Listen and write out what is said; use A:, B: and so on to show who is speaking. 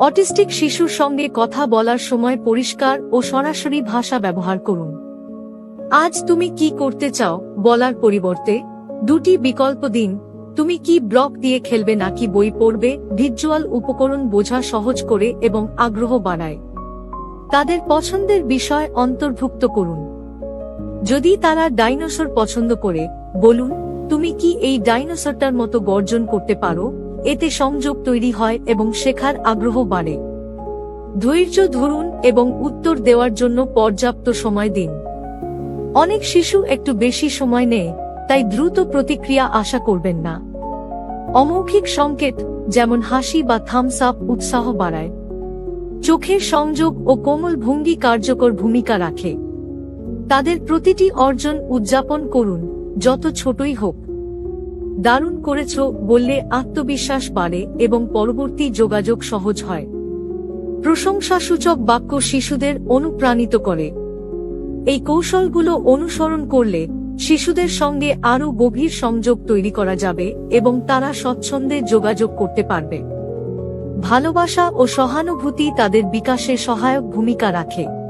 A: Autistic শিশুর সঙ্গে কথা বলার সময় পরিষ্কার ও সরাসরি ভাষা ব্যবহার করুন। আজ তুমি কি করতে চাও বলার পরিবর্তে? দুটি বিকল্প দিন। তুমি কি ব্লক দিয়ে খেলবে নাকি বই পড়বে? ভিজুয়াল উপকরণ বোঝা সহজ করে এবং আগ্রহ বাড়ায়। তাদের পছন্দের বিষয় অন্তর্ভুক্ত করুন। যদি তারা ডাইনোসর পছন্দ করে, বলুন, তুমি কি এই ডাইনোসরটার মতো গর্জন করতে পারো? এতে সংযোগ তৈরি হয় এবং শেখার আগ্রহ বাড়ে। ধৈর্য ধরুন এবং উত্তর দেওয়ার জন্য পর্যাপ্ত সময় দিন। অনেক শিশু একটু বেশি সময় নেয়, তাই দ্রুত প্রতিক্রিয়া আশা করবেন না। অমৌখিক সংকেত, যেমন হাসি বা থামস আপ উৎসাহ বাড়ায়। চোখের সংযোগ ও কোমল ভঙ্গি কার্যকর ভূমিকা রাখে। তাদের প্রতিটি অর্জন উদযাপন করুন, যত ছোটই হোক। দারুণ করেছ বললে আত্মবিশ্বাস বাড়ে এবং পরবর্তী যোগাযোগ সহজ হয়। প্রশংসাসূচক বাক্য শিশুদের অনুপ্রাণিত করে। এই কৌশলগুলো অনুসরণ করলে শিশুদের সঙ্গে আরও গভীর সংযোগ তৈরি করা যাবে এবং তারা স্বচ্ছন্দে যোগাযোগ করতে পারবে। ভালোবাসা ও সহানুভূতি তাদের বিকাশে সহায়ক ভূমিকা রাখে।